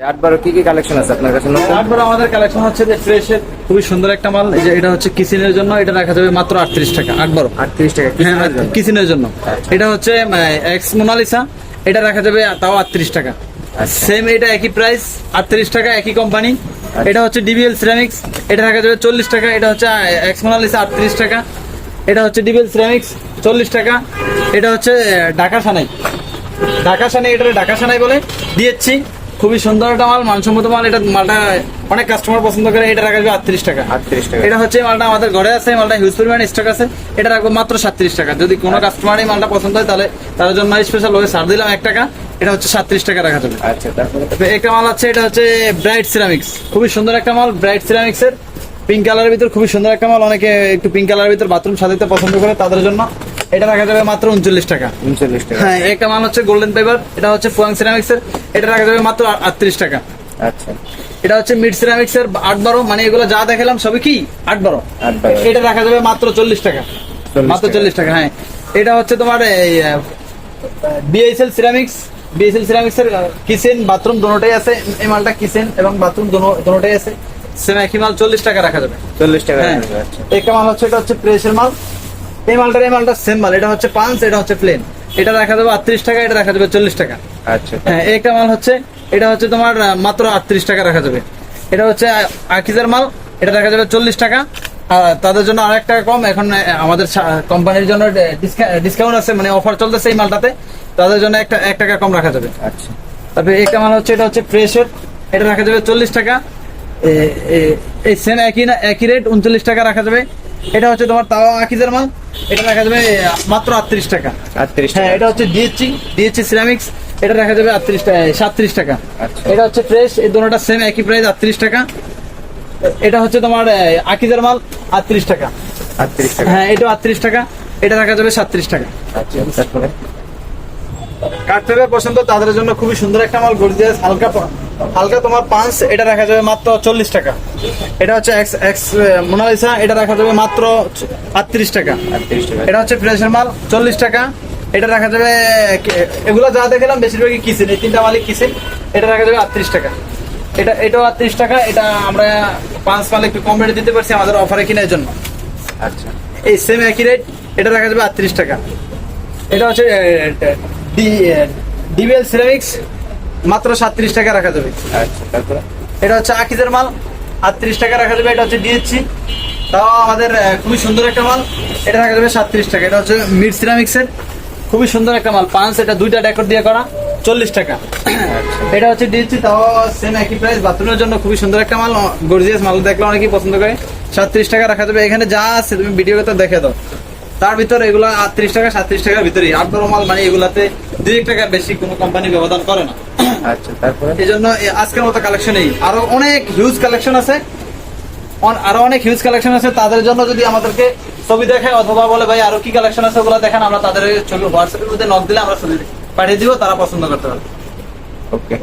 আট বারো কি কি কালেকশন আছে আপনার কাছে? নতুন? তারপর আমাদের কালেকশন হচ্ছে যে ফ্রেশের খুবই সুন্দর একটা মাল। এই যে এটা হচ্ছে কিচেনের জন্য এটা রাখা যাবে মাত্র আটত্রিশ টাকা আট বারো আটত্রিশ টাকা হ্যাঁ জন্য? কিচেনের জন্য। আচ্ছা। এটা হচ্ছে এক্স মোনালিসা এটা রাখা যাবে তাও আটত্রিশ টাকা। আচ্ছা। সেম এটা একই প্রাইস আটত্রিশ টাকা একই কোম্পানি এটা হচ্ছে ডিবিএল সিরামিক্স এটা রাখা যাবে চল্লিশ টাকা এটা হচ্ছে এক্স মোনালিসা আটত্রিশ টাকা। এটা হচ্ছে ডিবিএল সিরামিক্স চল্লিশ টাকা। এটা হচ্ছে আহ, ঢাকা সানাই। ঢাকা সানাই এটা ঢাকা সানাই বলে দিয়েছি। খুবই সুন্দর একটা মাল মানসম্মত মাল। এটা মালটা অনেক কাস্টমার পছন্দ করে এটা রাখা যাবে আটত্রিশ টাকা। 38 টাকা। এটা হচ্ছে মালটা আমাদের ঘরে আছে মালটা হিউজ পরিমাণ স্টক আছে। এটা রাখব মাত্র সাতত্রিশ টাকা। যদি কোনো কাস্টমার এই মালটা পছন্দ হয় তাহলে তার জন্য স্পেশাল ভাবে ছাড় দিলাম এক টাকা। এটা হচ্ছে সাতত্রিশ টাকা রাখা যাবে। আচ্ছা একটা মাল আছে এটা হচ্ছে ব্রাইট সিরামিক্স খুবই সুন্দর একটা মাল ব্রাইট সিরামিক্স এর। পিঙ্ক কালারের ভিতর খুবই সুন্দর একটা মাল। অনেকে একটু পিঙ্ক কালারের ভিতর বাথরুম সাজাতে পছন্দ করে তাদের জন্য। এটা রাখা যাবে মাত্র উনচল্লিশ টাকা। উনচল্লিশ টাকা। হ্যাঁ একটা মাল হচ্ছে গোল্ডেন পেপার এটা হচ্ছে ফুয়াং সিরামিক্স এর এটা রাখা যাবে মাত্র আটত্রিশ টাকা। আচ্ছা। এটা হচ্ছে মিড সিরামিক্স এর আট বারো মানে এগুলো যা দেখালাম সবই কি? আট বারো। এটা রাখা যাবে মাত্র চল্লিশ টাকা। মাত্র চল্লিশ টাকা হ্যাঁ। এটা হচ্ছে তোমার বিএসএল সিরামিক্স বিএসএল সিরামিক্স এর কিচেন বাথরুম দুটোটাই আছে। এই মালটা কিচেন এবং বাথরুম দুটোটাই আছে। সেম একই মাল চল্লিশ টাকা রাখা যাবে। চল্লিশ টাকা হ্যাঁ। আচ্ছা। একটা মাল হচ্ছে এটা হচ্ছে প্রেসের মাল। এই মালটার এই মালটা সেম মাল এটা হচ্ছে পাঁচ এটা হচ্ছে প্লেন এটা রাখা যাবে আটত্রিশ টাকা এটা রাখা যাবে চল্লিশ টাকা। আচ্ছা। হ্যাঁ একটা মাল হচ্ছে এটা হচ্ছে তোমার মাত্র আটত্রিশ টাকা রাখা যাবে। এটা হচ্ছে আকিজের মাল এটা রাখা যাবে চল্লিশ টাকা। তাদের জন্য আরেক টাকা কম এখন আমাদের কোম্পানির জন্য ডিসকাউন্ট আছে মানে অফার চলতেছে এই মালটাতে। তাদের জন্য একটা এক টাকা কম রাখা যাবে। আচ্ছা। তারপরে একটা মাল হচ্ছে এটা হচ্ছে ফ্রেশের এটা রাখা যাবে চল্লিশ টাকা। এই সেম একই না একই রেট উনচল্লিশ টাকা রাখা যাবে। এটা হচ্ছে তোমার তাওয়া আকিজের মাল। এটা রাখা যাবে মাত্র আটত্রিশ টাকা। আটত্রিশ হ্যাঁ এটা হচ্ছে ডিএচসি ডিএচসি সিরামিক্স এটা রাখা যাবে আটত্রিশ টাকা সাতত্রিশ টাকা। আচ্ছা। এটা হচ্ছে ফ্রেশ এই দুটোটা সেম একই প্রাইস আটত্রিশ টাকা। এটা হচ্ছে তোমার আকিজের মাল আটত্রিশ টাকা। আটত্রিশ টাকা। হ্যাঁ এটা আটত্রিশ টাকা এটা রাখা যাবে সাতত্রিশ টাকা। আচ্ছা কাঠপেপার পছন্দ তাদের জন্য খুবই সুন্দর একটা মাল গর্জিয়াস হালকা হালকা তোমার পাঁচ এটা রাখা যাবে মাত্র চল্লিশ টাকা। এটা হচ্ছে এক্স এক্স মোনালিসা এটা রাখা যাবে মাত্র আটত্রিশ টাকা। এটা হচ্ছে ফ্রেশের মাল চল্লিশ টাকা। এটা রাখা যাবে এগুলো যা দেখলাম বেশিরভাগই কিসেন এই তিনটা মালিক কিসেন এটা রাখা যাবে আটত্রিশ টাকা। এটা এটাও আটত্রিশ টাকা এটা আমরা পাঁচ মাল একটু কম রেটে দিতে পারছি আমাদের অফারে কেনার জন্য। আচ্ছা। এই সেম একই রেট এটা রাখা যাবে আটত্রিশ টাকা। এটা হচ্ছে ডিবিএল সিরামিক্স মাত্র সাতত্রিশ টাকা রাখা যাবে। আচ্ছা এটা হচ্ছে আকিজের মাল আটত্রিশ টাকা রাখা যাবে এটা হচ্ছে ডিএসসি তাও আমাদের খুবই সুন্দর একটা মাল এটা রাখা যাবে সাতত্রিশ টাকা। এটা হচ্ছে মিড সিরামিক্সের খুবই সুন্দর একটা মাল পাঁচ এটা দুইটা ডেকর দিয়ে করা চল্লিশ টাকা। এটা হচ্ছে ডিএসসি তাও সেম একই প্রাইস বাথরুমের জন্য খুবই সুন্দর একটা মাল গর্জিয়াস মাল দেখলে অনেকেই পছন্দ করে। সাতত্রিশ টাকা রাখা যাবে এখানে যা আছে তুমি ভিডিওতে তো দেখে দাও। তার ভিতরে এগুলো আটত্রিশ টাকা সাতত্রিশ টাকার ভিতরেই। আট বড় মাল মানে এগুলাতে দুই এক টাকা বেশি কোনো কোম্পানি ব্যবধান করে না। আচ্ছা তারপরে? এই জন্য আজকের মতো কালেকশন নেই আরও অনেক হিউজ কালেকশন আছে। আরও অনেক হিউজ কালেকশন আছে। তাদের জন্য যদি আমাদেরকে ছবি দেখায় অথবা বলে ভাই আরও কি কালেকশন আছে ওগুলো দেখেন আমরা তাদের ছবি হোয়াটসঅ্যাপের মধ্যে নক দিলে আমরা ছবি পাঠিয়ে দিব তারা পছন্দ করতে পারবে। ওকে